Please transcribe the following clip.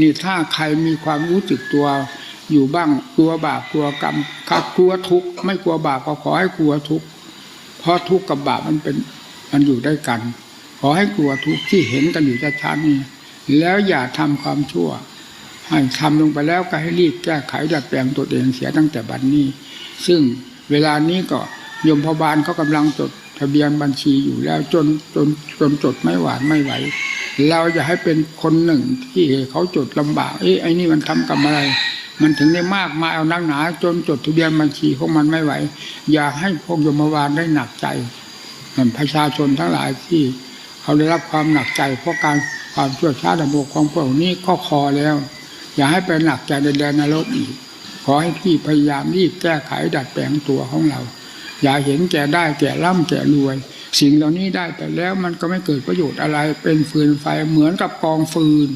นี่ถ้าใครมีความรู้สึกตัวอยู่บ้างกลัวบาปกลัวกรรมถ้ากลัวทุกข์ไม่กลัวบาปก็ขอให้กลัวทุกข์เพราะทุกข์กับบาปมันเป็นมันอยู่ด้วยกัน ขอให้กลัวทุกข์ที่เห็นกันอยู่ชัดๆนี่แล้วอย่าทำความชั่วให้ทำลงไปแล้วก็ให้รีบแก้ไขดัดแปลงตัวเองเสียตั้งแต่บัดนนี้ ซึ่งเวลานี้ก็ยมพบาลเขากำลังจดทะเบียนบัญชีอยู่แล้วจนจนจนจดไม่หวานไม่ไหว เราจะให้เป็นคนหนึ่งที่เขาจดลำบาก เอ้ไอ้นี่มันทำกรรมอะไร มันถึงได้มากมาเอานักหนาจนจดทะเบียนบัญชีของมันไม่ไหว อย่าให้พวกยมบาลได้หนักใจเหมือนประชาชนทั้งหลายที่เขาได้รับความหนักใจ เพราะการความชั่วช้าดำบกของพวกนี้ก็พอแล้ว อย่าให้ไปหนักใจในแดนนรกอีกขอให้พี่พยายามรีบแก้ไขดัดแปลงตัวของเรา อย่าเห็นแก่ได้แก่ร่ำแก่รวย สิ่งเหล่านี้ได้ไปแล้วมันก็ไม่เกิดประโยชน์อะไรเป็นฟืนไฟเหมือนกับกองฟืน